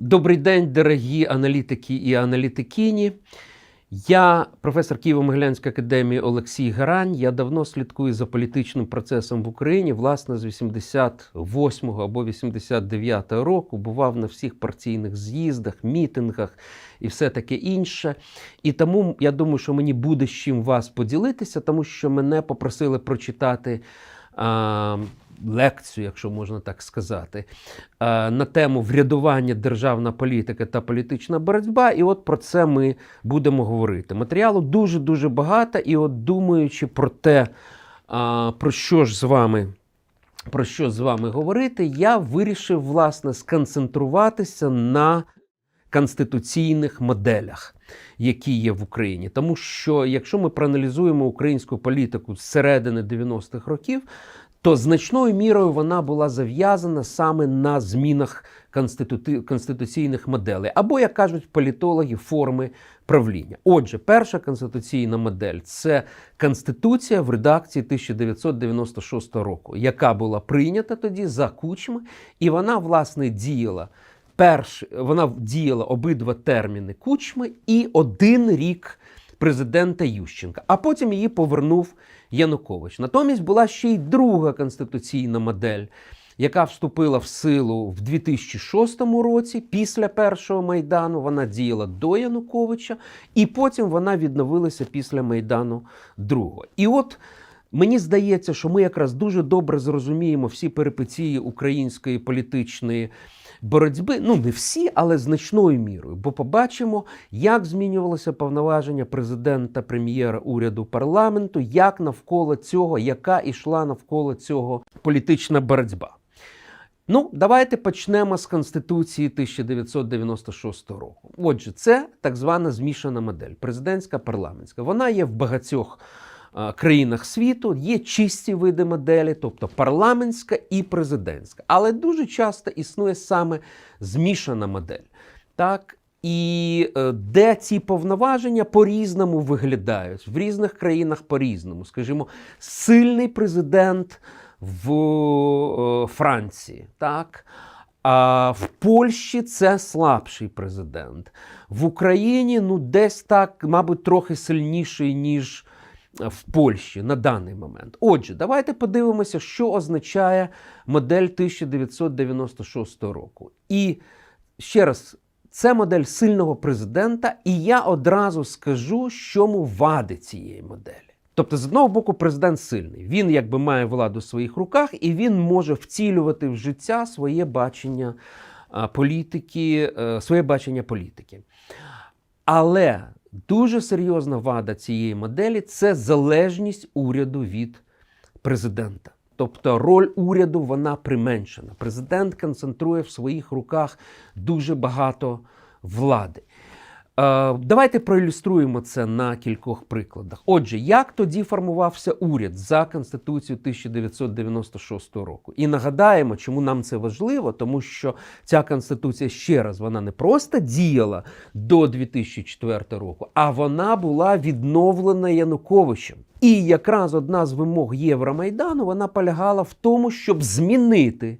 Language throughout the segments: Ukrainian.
Добрий день, дорогі аналітики і аналітикині. Я професор Києво-Могилянської академії Олексій Гарань. Я давно слідкую за політичним процесом в Україні. Власне, з 88-го або 89-го року бував на всіх партійних з'їздах, мітингах і все таке інше. І тому я думаю, що мені буде з чим вас поділитися, тому що мене попросили прочитати. А, Лекцію, якщо можна так сказати, е, на тему врядування державна політика та політична боротьба. І от про це ми будемо говорити. Матеріалу дуже дуже багато, і от думаючи про те, про що ж з вами. Про що з вами говорити, я вирішив власне сконцентруватися на конституційних моделях, які є в Україні. Тому що, якщо ми проаналізуємо українську політику з середини 90-х років, то значною мірою вона була зав'язана саме на змінах конституційних моделей, або, як кажуть політологи, форми правління. Отже, перша конституційна модель це Конституція в редакції 1996 року, яка була прийнята тоді за кучми, і вона, власне, діяла. Перш, вона діяла обидва терміни кучми і один рік президента Ющенка, а потім її повернув Янукович. Натомість була ще й друга конституційна модель, яка вступила в силу в 2006 році, після першого майдану. Вона діяла до Януковича, і потім вона відновилася після майдану другого. І от. Мені здається, що ми якраз дуже добре зрозуміємо всі перипетії української політичної боротьби. Ну, не всі, але значною мірою. Бо побачимо, як змінювалося повноваження президента, прем'єра, уряду, парламенту, як навколо цього, яка ішла навколо цього політична боротьба. Ну, давайте почнемо з Конституції 1996 року. Отже, це так звана змішана модель, президентська парламентська. Вона є в багатьох країнах світу, є чисті види моделі, тобто парламентська і президентська. Але дуже часто існує саме змішана модель. Так? І е, де ці повноваження по-різному виглядають, в різних країнах по-різному. Скажімо, сильний президент в е, Франції, так? А в Польщі це слабший президент. В Україні ну, десь так, мабуть, трохи сильніший, ніж в Польщі на даний момент. Отже, давайте подивимося, що означає модель 1996 року. І ще раз, це модель сильного президента, і я одразу скажу, чому вади цієї моделі. Тобто, з одного боку, президент сильний. Він якби має владу в своїх руках, і він може втілювати в життя своє бачення політики, е, своє бачення політики. Але дуже серйозна вада цієї моделі це залежність уряду від президента. Тобто роль уряду вона применшена. Президент концентрує в своїх руках дуже багато влади. Е, Давайте проілюструємо це на кількох прикладах. Отже, як тоді формувався уряд за Конституцією 1996 року? І нагадаємо, чому нам це важливо, тому що ця конституція ще раз вона не просто діяла до 2004 року, а вона була відновлена Януковичем. І якраз одна з вимог Євромайдану вона полягала в тому, щоб змінити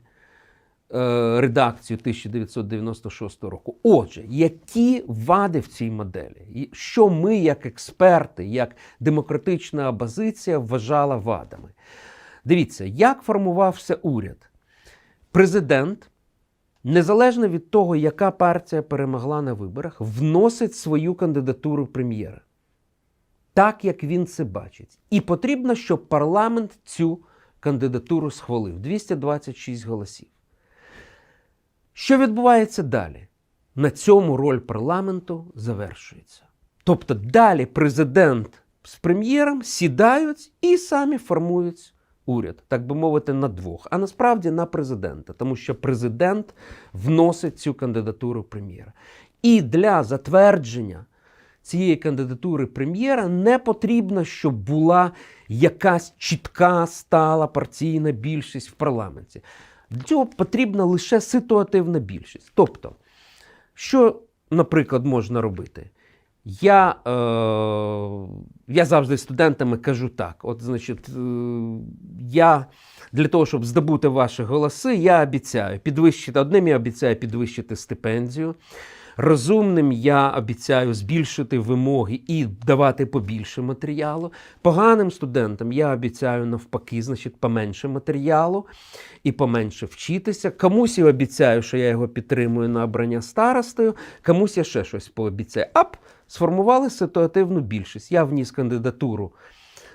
редакцію 1996 року. Отже, які вади в цій моделі? Що ми, як експерти, як демократична опозиція, вважала вадами? Дивіться, як формувався уряд. Президент, незалежно від того, яка партія перемогла на виборах, вносить свою кандидатуру прем'єра. Так, як він це бачить. І потрібно, щоб парламент цю кандидатуру схвалив 226 голосів. Що відбувається далі? На цьому роль парламенту завершується. Тобто далі президент з прем'єром сідають і самі формують уряд, так би мовити, на двох, а насправді на президента, тому що президент вносить цю кандидатуру прем'єра. І для затвердження цієї кандидатури прем'єра не потрібно, щоб була якась чітка стала партійна більшість в парламенті. Для цього потрібна лише ситуативна більшість. Тобто, що, наприклад, можна робити? Я е, я завжди студентами кажу так: от, значить, е, я для того, щоб здобути ваші голоси, я обіцяю підвищити одним, я обіцяю підвищити стипендію. Розумним я обіцяю збільшити вимоги і давати побільше матеріалу. Поганим студентам я обіцяю навпаки, значить, поменше матеріалу і поменше вчитися. Комусь я обіцяю, що я його підтримую на обрання старостою, комусь я ще щось пообіцяю. Ап, сформували ситуативну більшість. Я вніс кандидатуру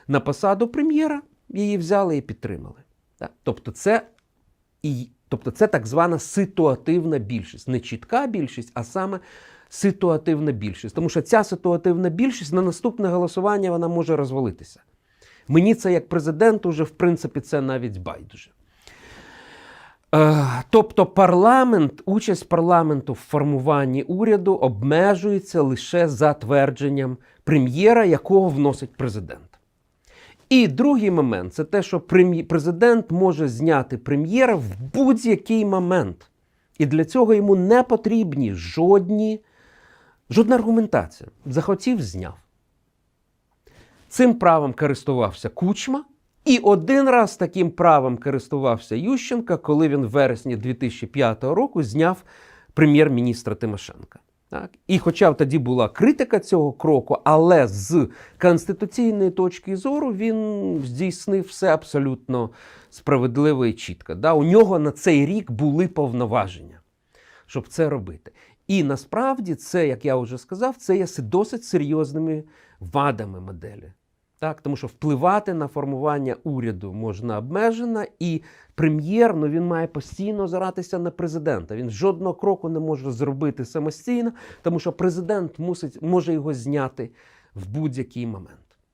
на посаду прем'єра, її взяли і підтримали. Тобто, це і, тобто це так звана ситуативна більшість. Не чітка більшість, а саме ситуативна більшість. Тому що ця ситуативна більшість на наступне голосування вона може розвалитися. Мені це як президент уже, в принципі, це навіть байдуже. Е, Тобто парламент, участь парламенту в формуванні уряду обмежується лише затвердженням прем'єра, якого вносить президент. І другий момент це те, що президент може зняти прем'єра в будь-який момент. І для цього йому не потрібні жодні, жодна аргументація. Захотів, зняв. Цим правом користувався Кучма, і один раз таким правом користувався Ющенка, коли він в вересні 2005 року зняв прем'єр-міністра Тимошенка. Так? І хоча тоді була критика цього кроку, але з конституційної точки зору він здійснив все абсолютно справедливо і чітко. Да? У нього на цей рік були повноваження, щоб це робити. І насправді це, як я вже сказав, це є досить серйозними вадами моделі. Так, тому що впливати на формування уряду можна обмежено, і прем'єр ну, він має постійно озиратися на президента. Він жодного кроку не може зробити самостійно, тому що президент мусить, може його зняти в будь-який момент.